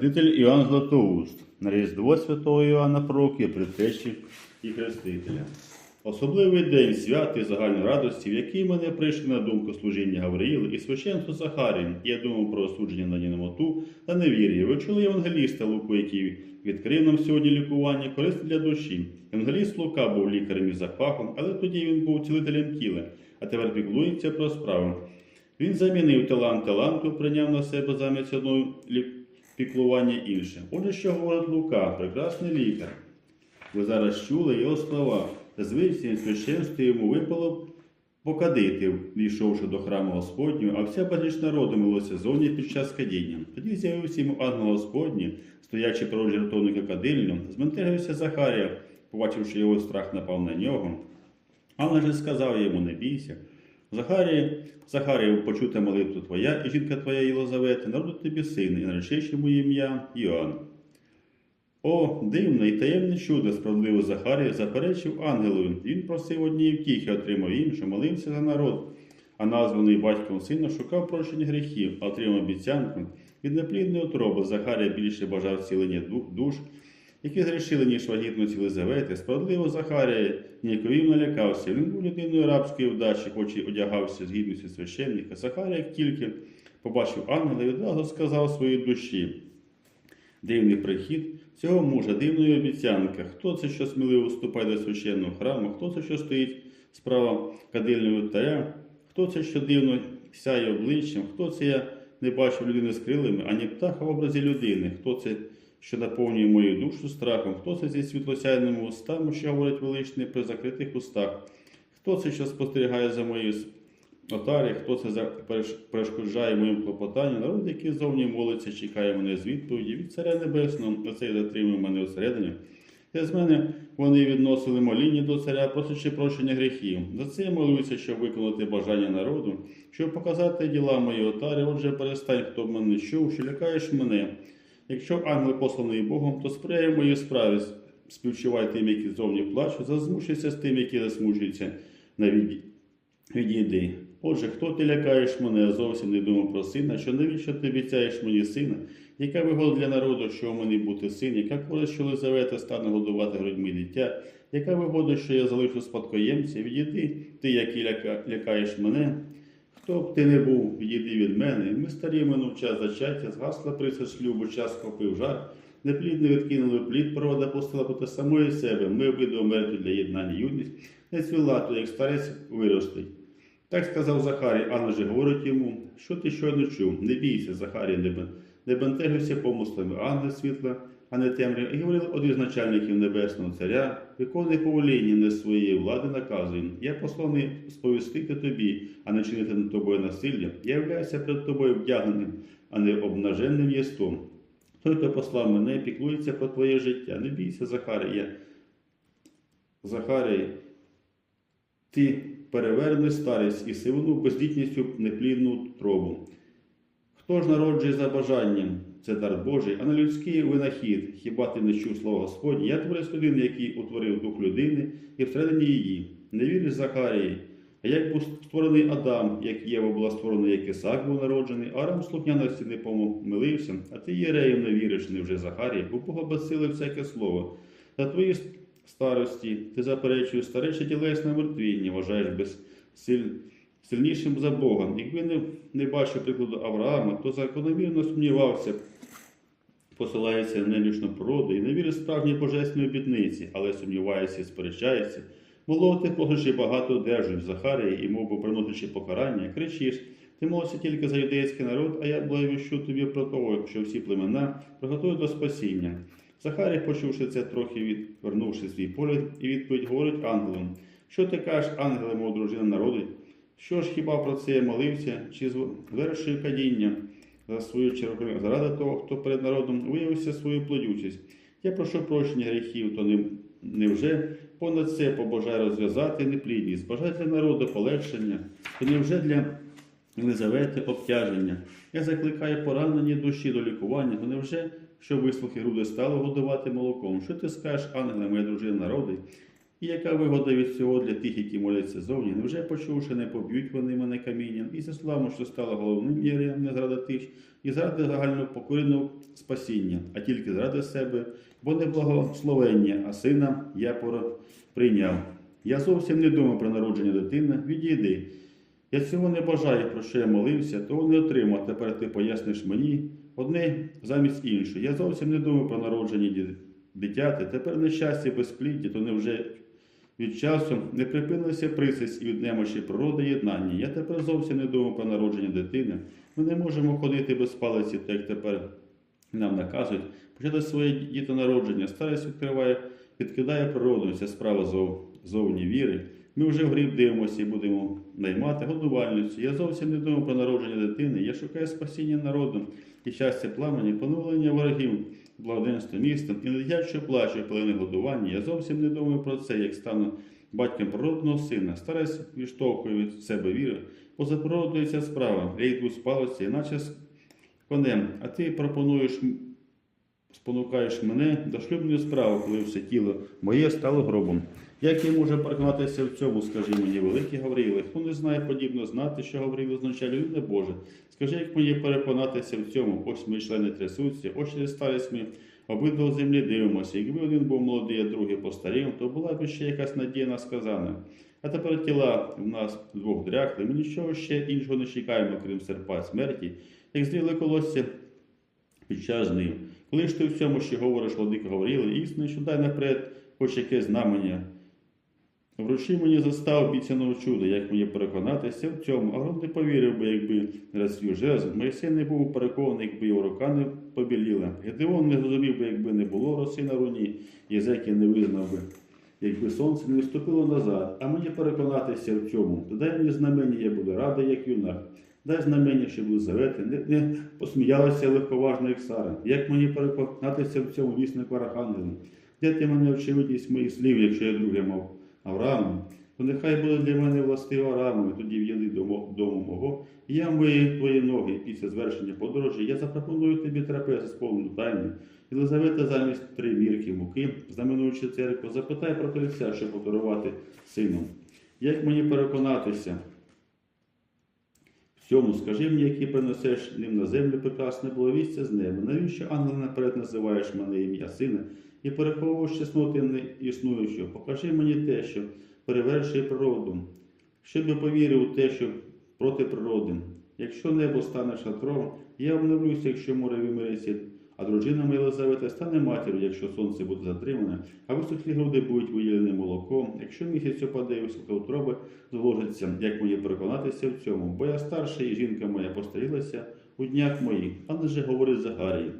Святитель Іоанн Златоуст на Різдво Святого Іоанна Прокія, предтечі і Хрестителя. Особливий день свят і загальної радості, в який мене прийшли на думку служіння Гавриїла і священство Захарії. Я думав про осудження на немоту та невір'я. Ви чули Євангеліста Луку, який відкрив нам сьогодні лікування, корисне для душі. Євангеліст Лука був лікарем із запахом, але тоді він був цілителем тіла, а тепер піклується про справу. Він замінив талант таланту, прийняв на себе замість одного лі- піклування інше. Отже, що говорить Лука, прекрасний лікар. Ви зараз чули його слова. Звичайно, священство йому випало покадити, війшовши до храму Господнього, а вся безліч народу милося зовні під час кадіння. Тоді з'явився йому ангел Господній, стоячи про жертовника кадильню, зментежився Захарія, побачивши його страх напав на нього. Ангел же сказав йому, не бійся. Захарія, Захарія, почута молитву твоя, і жінка твоя Єлизавета, народить тобі сина, і наречеш йому ім'я Іоанн. О, дивне і таємне чудо, справедливо Захарія заперечив ангелові. Він просив однієї втіхи, отримав іншу, молився за народ, а названий батьком сина шукав прощення гріхів, отримав обіцянку. Від неплідної утроби Захарія більше бажав цілення ду- душ, які згрішили, ніж вагітну Єлизавети. Справедливо Захарія ніяковів налякався. Він був людиною рабської вдачі, хоч і одягався з гідністю священника. Захарія, тільки побачив ангела, і відразу сказав своїй душі. Дивний прихід цього мужа, дивної обіцянка. Хто це, що сміливо вступає до священного храму? Хто це, що стоїть справа кадильного вівтаря? Хто це, що дивно сяє обличчям? Хто це я не бачив людини з крилами, ані птаха в образі людини? Хто це, що наповнює мою душу страхом? Хто це зі світлосяйними устами, що говорить величне при закритих устах? Хто це, що спостерігає за моєю Отарі, хто це перешкоджає моїм клопотанням, народ, який зовні молиться, чекає мене з відповіді від Царя Небесного, цей затримує мене всередині. І з мене вони відносили моління до царя, просячи прощення гріхів. За це я молюся, щоб виконати бажання народу, щоб показати діла мої отарі. Отже, перестань, хто б мене чув, що лякаєш мене. Якщо ангел посланий Богом, то сприяй моїй справі, співчувай тим, які зовні плачуть, зазмушуйся з тим, які засмучуються на віді. Відійди. Отже, хто ти лякаєш мене, я зовсім не думав про сина, що навіщо ти обіцяєш мені сина? Яка вигода для народу, що у мене бути син? Яка користь, що Лизавета стане годувати грудьми дитя? Яка вигода, що я залишу спадкоємця? Відійди, ти, який ляка, лякаєш мене. Хто б ти не був, відійди від мене. Ми старі минув час зачаття, згасла присад шлюбу, час копив жар. Неплідно відкинули плід, провода пустила проти самої себе. Ми обидва мертві для єднання юність, не цвіла, то як старець виростить. Так сказав Захарій, ангел же говорить йому, що ти щойно чув, не бійся, Захарій, не, бен- не бентежуйся помислами, ангел світла, а не темрява. І говорив один з начальників небесного царя, виконуй повеління не своєї влади наказує. Я посланий сповістити тобі, а не чинити над тобою насилля. Я являюся перед тобою вдягненим, а не обнаженним єстом. Той, хто послав мене, піклується про твоє життя. Не бійся, Захарія. Захарій, ти переверни старість і сивину бездітністю неплідну тробу. Хто ж народжує за бажанням? Це дар Божий, а не людський винахід. Хіба ти не чув слова Господнє? Я творець людини, який утворив дух людини і всередині її. Не віриш Захарії? А як був створений Адам, як Єва була створена, як Ісак був народжений, Арам слухняності не помилився, а ти Єреєм не віриш, невже Захарія, бо Бога безсили всяке слово. За твої старості ти заперечуєш старече тілесне мертвіння, вважаєш безсиль... сильнішим за Бога. Якби не, не бачив прикладу Авраама, то закономірно сумнівався, посилається на немічну природу і не вірить справжній божественної обітниці, але сумнівається і сперечається. Мовло, ти просиш багато одержуєш Захарії, і мов би приносячи покарання, кричиш. Ти молишся тільки за юдейський народ, а я благовіщу тобі про того, що всі племена приготують до спасіння. Захарій, почувши це, трохи відвернувши свій погляд, і відповідь говорить ангелам. Що ти кажеш, ангеле, мов дружина народить? Що ж хіба про це я молився, чи звершив кадіння за свою чергу заради того, хто перед народом виявився свою плодючість? Я прошу прощення гріхів, то не, невже понад це побажає розв'язати неплідність, бажає для народу полегшення, то невже для Єлизавети обтяження? Я закликаю поранені душі до лікування, то невже, що вислухи груди стали годувати молоком? Що ти скажеш, ангеле, моя дружина народить? І яка вигода від цього для тих, які моляться зовні? Невже почувши, не поб'ють вони мене камінням, і заславмо, що стало головним єреєм не зради тих, і заради загального покорінного спасіння, а тільки заради себе, бо не благословення, а сина я прийняв. Я зовсім не думав про народження дитини, відійди. Я цього не бажаю, про що я молився, того не отримав. Тепер ти поясниш мені одне замість іншого. Я зовсім не думав про народження дитяти. Тепер нещастя безпліддя, то невже від часу не припинилися присість і від немощі природи єднання. Я тепер зовсім не думав про народження дитини. Ми не можемо ходити без палиці, так як тепер нам наказують. Почати своє дітонародження. Старість відкриває, відкидає природу. Ця справа зов, зовні віри. Ми вже в гріб дивимося і будемо наймати годувальницю. Я зовсім не думав про народження дитини. Я шукаю спасіння народу і щастя пламені, поновлення ворогів, благоденство міста і недитячого плачу, плене годування. Я зовсім не думаю про це, як стану батьком природного сина. старець відштовхує від себе віру, поза справа. Я йду з палиці, іначе з конем, а ти пропонуєш спонукаєш мене до шлюбної справи, коли все тіло моє стало гробом. Як я можу переконатися в цьому, скажи мені, великий Гавриїле, хто не знає подібно знати, що Гавриїл означає людина Боже. Скажи, як мені переконатися в цьому, ось мої члени трясуться, ось через старість ми обидва в землі дивимося. Якби один був молодий, а другий постарів, то була б ще якась надія на сказане. А тепер тіла в нас двох дряхли, ми нічого ще іншого не чекаємо, крім серпа смерті, як зріли колосся під час жнив. Коли ж ти в цьому ще говориш, владика Гавріли, істинно, що дай наперед хоч яке знамення. Вручи мені застав обіцяного чуда, як мені переконатися в цьому, а Грон не повірив би, якби не розцвів жезл. Моїсей не був переконаний, якби його рука не побіліла. Гедеон не зрозумів би, якби не було роси на руні, Єзекій не визнав би, якби сонце не виступило назад. А мені переконатися в цьому, дай мені знамення, я буду радий, як юнак. Дай знамення, щоб Лизавети не, не посміялася легковажно, як Сара. Як мені переконатися в цьому віснику Архангелу? Де ти мене очевидність моїх слів, якщо я друге мав Авраамом? То нехай буде для мене властиво Авраамові, тоді в'їди до дому мого, і я мию твої ноги після звершення подорожі. Я запропоную тобі трапези з повну тайну. Єлизавета замість три мірки муки, знаменуючи церкву, запитай про тельця, щоб подарувати сину. Як мені переконатися? В цьому скажи мені, який принесеш ним на землю прекрасне благовістя з неба. Навіщо ангел наперед називаєш мене ім'я сина і переховуєш чесноти неіснуючого? Покажи мені те, що перевершує природу, щоб я повірив у те, що проти природи. Якщо небо стане шатром, я обновлюся, якщо море вимириться, а дружина моя Єлизавета стане матір'ю, якщо сонце буде затримане, а висохлі груди будуть виїлені молоком, якщо місяць опаде висока утроба зложиться, як мені переконатися в цьому, бо я старша і жінка моя постарілася у днях моїх, а не же говорить Загарій.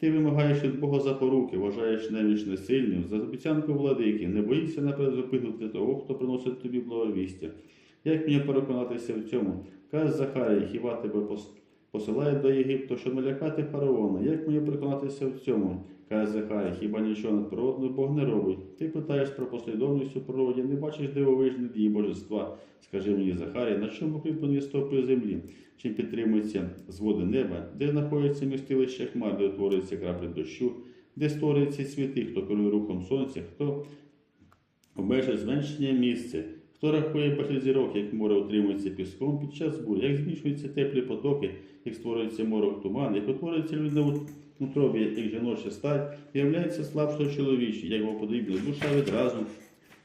Ти вимагаєш від Бога запоруки, вважаєш немічне сильним, за обіцянку владики, не боїшся наперед запитувати того, хто приносить тобі благовістя. Як мені переконатися в цьому? Каже Захарій, хіба тебе посилає до Єгипту, щоб налякати фараона? Як мені переконатися в цьому? Каже Захарій, хіба нічого надприродного Бог не робить? Ти питаєш про послідовність у природі, не бачиш дивовижні дії божества. Скажи мені, Захарій, на чому кріплені стопи землі? Чим підтримуються зводи неба, де знаходяться містилище хмар, де утворюються краплі дощу, де створюються світи, хто керує рухом сонця, хто обмежує зменшення місця, хто рахує похід зірок, як море утримується піском під час бурь, як змішуються теплі потоки, як створюється море туман, як утворюється людина в утробі, як жіноча стать, являється слабшою чоловічі, як його потрібна душа відразу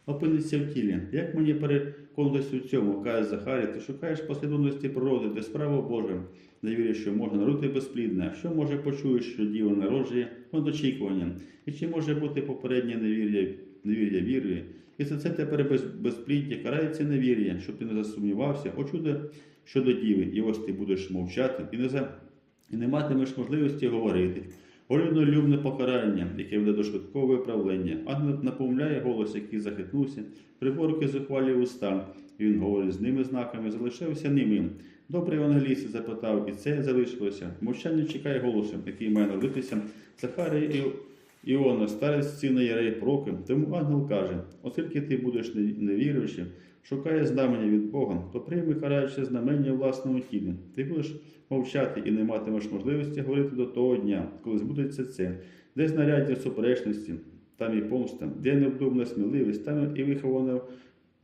опиниться в тілі. Як мені переконатися в цьому, каже Захарій, ти шукаєш послідовності природи, де справа Божа, не віриш, що можна народити безплідне, що може почуєш, що діво народжує? Над очікуванням, і чи може бути попереднє невір'я, невір'я вірою. І за це тепер без, безпліддя карається невір'я, щоб ти не засумнівався, о чудо щодо діви, і ось ти будеш мовчати і не, за, і не матимеш можливості говорити. Волюбне покарання, яке веде до швидкого виправлення, ангел напомляє голос, який захитнувся, приборки захвалює уста, він говорить з ними знаками, залишився ними. Добрий евангеліст запитав, і це залишилося. Мовчання чекає голосу, який має народитися Захарія і Іона, старець сина Єреї Проки. Тому ангел каже: оскільки ти будеш не- невіруючим, шукає знамення від Бога, то прийми караюче знамення власному тілі. Ти будеш мовчати і не матимеш можливості говорити до того дня, коли збудеться це, де знаряддя суперечності, там і помста, де невдумна сміливість, там і вихована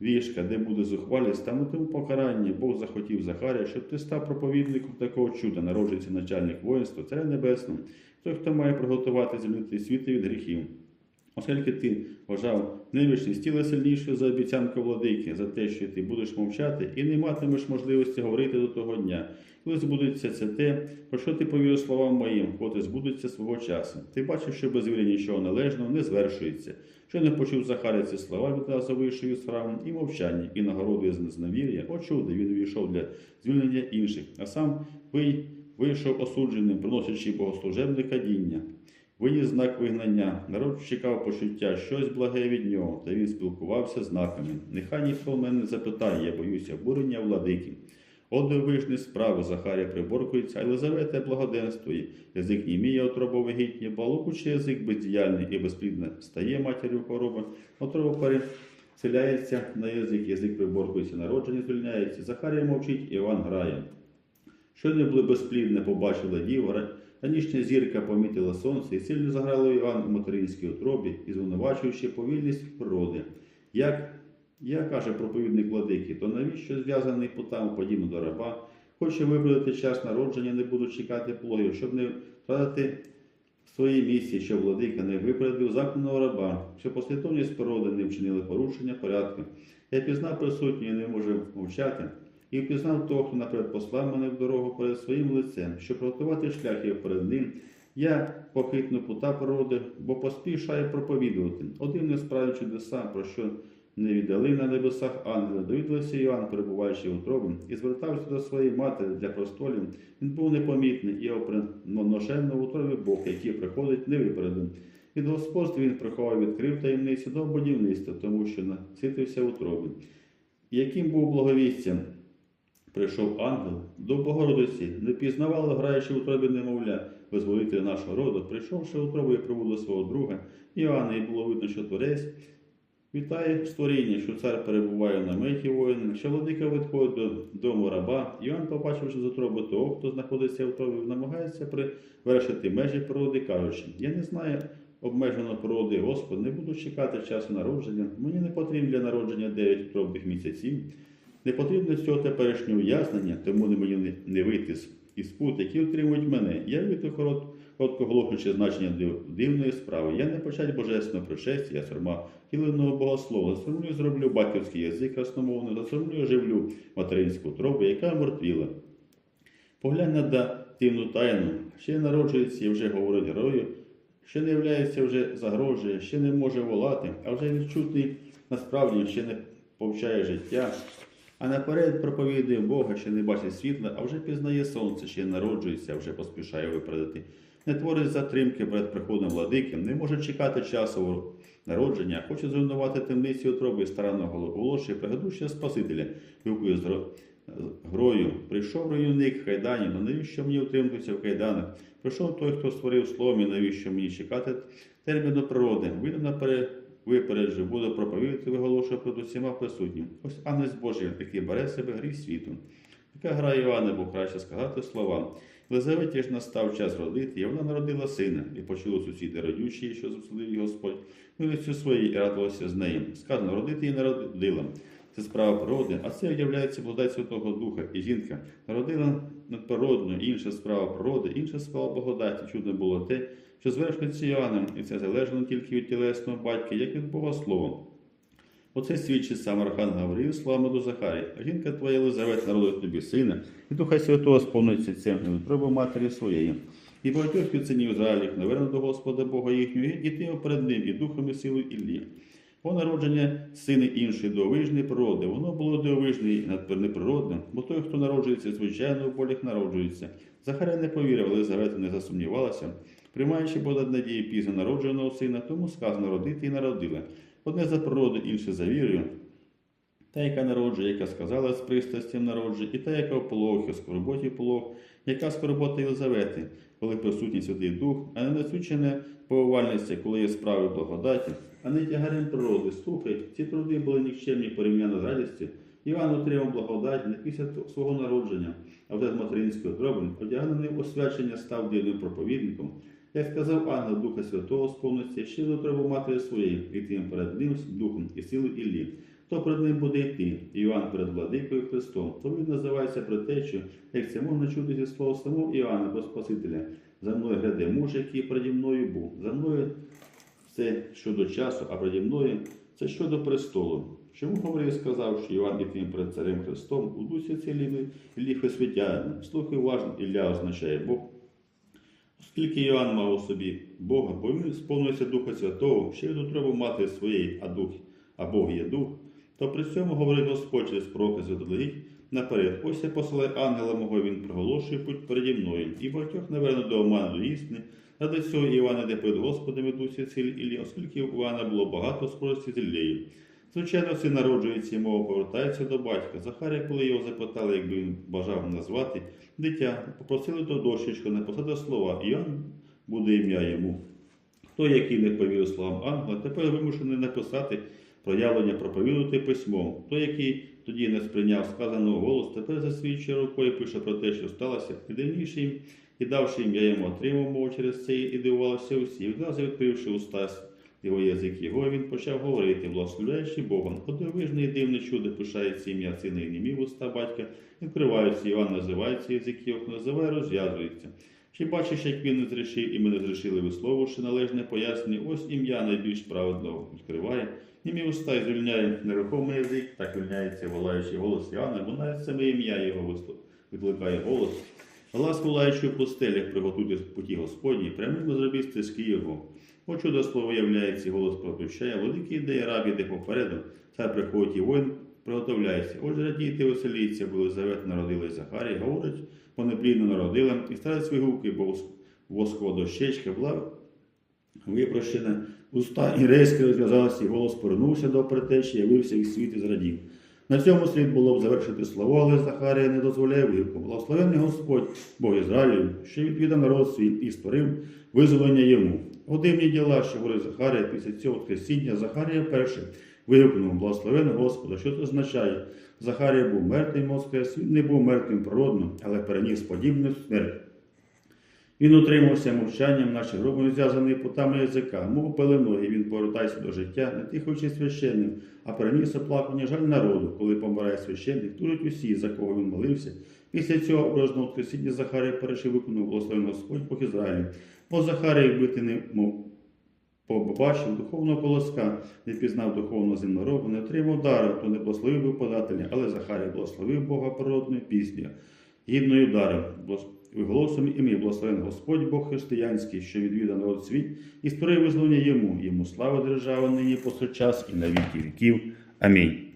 вішка, де буде зухвалість, там у тому покарання. Бог захотів Захарія, щоб ти став проповідником такого чуда, народжується начальник воїнства, царя небесного, той, хто має приготувати звільнити світ від гріхів. Оскільки ти вважав невічність тіла сильнішою за обіцянку владики, за те, що ти будеш мовчати і не матимеш можливості говорити до того дня, коли збудеться це те, про що ти повірив словам моїм, коли збудеться свого часу. Ти бачив, що без віри нічого належного не звершується. Що не почув Захарія ці слова, відразу вийшов із храму і мовчання, і нагородою з зневір'я. О чудо, він увійшов для звільнення інших, а сам вий- вийшов осудженим, приносячи богослужебне кадіння. Виніс знак вигнання. Народ чекав почуття, щось благе від нього, та він спілкувався знаками. Нехай ніхто мене не запитає, я боюся бурення владики. От дивишні справи Захарія приборкується, а Єлизавета благоденствує. Язик німіє отроба вагітні, балокучий язик бездіяльний і безплідне стає матір'ю хвороби, отроба переселяється на язик, язик приборкується, народження звільняється. Захарія мовчить, Іван грає. Що не було безплідне, побачила діва, ранішня зірка помітила сонце і сильно заграло Іван у материнській утробі і звинувачуючи повільність природи. Як, я, каже проповідник владики, то навіщо зв'язаний путами подібно до раба, хоче виправдати час народження, не буду чекати плодів, щоб не втратити свої місії, щоб владика не випередив законного раба, щоб послідовність природи не вчинили порушення порядку. Я пізнав присутній і не можу мовчати, і впізнав того, хто наперед послав мене в дорогу перед своїм лицем, щоб приготувати шлях його перед ним. Я похитну пута природи, бо поспішаю проповідувати. Один не справив чудеса, про що не віддали на небесах ангели. Довідався Іоанн, перебуваючи в утробі, і звертався до своєї матері для простолів. Він був непомітний і оприношенно в утробі Бог, який приходить невипередим. Від господства він приховав відкрив таємницю до будівництва, тому що наситився утроби. Яким був благовістям? Прийшов ангел до Богородиці, не пізнавали, граючи у тробі немовля, визволителя нашого роду, прийшовши у тробу і до свого друга Іоанна, і було видно, що творець вітає створіння, що цар перебуває на меті воїна, що владика відходить до дому раба. Іоанн, побачивши з утроби того, хто знаходиться в тробі, намагається привершити межі природи, кажучи, я не знаю обмежено природи, Господь, не буду чекати часу народження, мені не потрібно для народження дев'ять утробних місяців. Не потрібно цього теперішнього уяснення, тому не мені не- вийти із пут, які утримують мене. Я корот, короткоголохнуче значення дивної справи. Я не почать божественного пришестя, я сурма тіленого богослова. Засурмлю зроблю батьківський язик красномовний, засурмлю живлю материнську тробу, яка мертвіла. Поглянь на дивну тайну, ще народжується і вже говорить герою, ще не являється, вже загрожує, ще не може волати, а вже відчутий насправді ще не повчає життя. А наперед проповідує Бога, ще не бачить світла, а вже пізнає сонце, ще народжується, вже поспішає виправдати. Не творить затримки перед приходом владики, не може чекати часу народження, хоче зруйнувати темниці утроби старанного голоші, пригадуючи Спасителя, вигукує з грою. Прийшов руйнівник Хайданів, ну навіщо мені утримуватися в кайданах? Прийшов той, хто створив словом, і навіщо мені чекати терміну природи. Вийду наперед випереджу, буду проповідати, виголошую перед усіма присутнім. Ось Анець Божий, який бере себе гріх світу. Яка гра Івана, бо краще сказати слова. Лизаветі ж настав час родити, і вона народила сина, і почули сусіди родючі, що засудив Господь, милістю своєї і радувалася з нею. Сказано, родити і народила. Це справа природи, а це являється благодать Святого Духа. І жінка народила надприродну, інша справа природи, інша справа благодаті. Чудно було те, що звершується Іоанном, і це залежно тільки від тілесного батька, як від Бога Слова. Оце свідчить сам Архан Гавриїв словами до Захарії. А жінка твоя Елизавет народить тобі сина, і Духа Святого сповниться цим треба матері своєї. І багатьох від синів Ізраїлів наверно до Господа Бога їхнього, і діти його перед ним, і духом і силою Іллі. По народження сини іншої дивовижної природи, воно було дивовижне і надприродне, бо той, хто народжується звичайно в болях народжується. Захаря не повірив, Елизавета не засумнівалася, приймаючи бодать надії пізно народженого сина, тому сказано родити і народила. Одне за природу, інше за вірою. Та, яка народжує, яка сказала з пристрастям народжує, і та, яка в полохи, скорботі полох, яка скорбота Єлизавети, коли присутній Святий Дух, а не насучене повивальниця, коли є справи благодаті, а не тягарем природи. Слухай, ці труди були нікчемні порівняно з радістю. Іван отримав благодать не після свого народження, а вже з материнської троби, одягнений в освячення став дивним проповідником. Як сказав ангел Духа Святого сповниться, ще до треба мати своєї, і тим перед ним духом і силою Іллі. Хто перед ним буде йти? Іоанн перед владикою Христом. То він називається предтечею, як це можна чути зі слова самого Іоанна, бо Спасителя. За мною гряде муж, який переді мною був. За мною це щодо часу, а переді мною це щодо престолу. Чому говорив, сказав, що Іван тим перед царем Христом у дусі цілими Іллі Хосвітянина. Слухай уважно, Ілля означає Бог. Оскільки Іоанн мав у собі Бога, бо він сповнився Духа Святого, ще й треба мати своєї, а дух, а Бог є дух, то при цьому говорить Господь через пророка заздалегідь наперед. Ось я посилаю ангела мого, він проголошує путь переді мною, і багатьох наверно до оману до істини, а до цього Івана йде перед Господом і дусі ціль оскільки у Івана було багато скорості з Іллею. Звичайно, син народжується і мова повертається до батька. Захарія, коли його запитали, якби він бажав назвати дитя, попросили то дощечку написати слова, і он буде ім'я йому. Хто, який не повірив словам ангела, тепер вимушений написати проявлення проповідувати письмом. Хто, який тоді не сприйняв сказаного голос, тепер засвідчує рукою, пише про те, що сталося, і їм, і давши ім'я йому, отримав мову через це, і дивувалися усі. Відразу відкривши уста його язик його, він почав говорити, благословляючи Богом. Подивижне і дивне чудо пишається ім'я сина і німів уста батька, відкриваються, Іван називається язик його, називає, розв'язується. Чи бачиш, як він не зрішив, і ми не зрішили, висловивши належне пояснення, ось ім'я найбільш праведного відкриває, німі уста і звільняє нерухомий язик, так вільняється волаючий голос Іоанна, бо навіть саме ім'я його викликає голос. Глас волаючи у пустелях, приготуйте путі Господні, прямими зробіть стежки його. О чудо слово являється, голос проповіщає, великий ідеї раб іде попереду, цар приходить і воїн приготовляється. Отже, радійте, веселіться, бо Елизавета народилась Захарія, говорить, вони плідно народила, і старець вигуки, бо воскова дощечка була випрощена, уста і резки розв'язалися, і голос повернувся до предтечі, явився і світ і зрадів. На цьому слід було б завершити слово, але Захарія не дозволяє вигуку. Благословений Господь, Бог Ізраїлю, що відвідав народ свій і створив визволення йому. О діла, що говорить Захарія після цього воскресіння, Захарія перший вигукнув благословений Господа. Що це означає? Захарія був мертвим воскрес, він не був мертвим природно, але переніс подібну смерть. Він утримався мовчанням, наче грубо зв'язаний путами язика, мов і він повертається до життя, не тихаючи священним, а переніс оплакування жаль народу, коли помирає священник, тужать усі, за кого він молився. Після цього ображеного воскресіння Захарія перший виконав благословений Господь Бог Ізраїлю. Бо Захарія вбити не мов побачив духовного колоска, не пізнав духовного земноробу, не отримав дару, то не благословив би подателя, але Захарія благословив Бога природною піснею, гідною даром, голосом ім'я благословен Господь Бог християнський, що відвідав народ світ, і створив визволення йому, йому слава держава нині повсякчас і на віки віків. Амінь.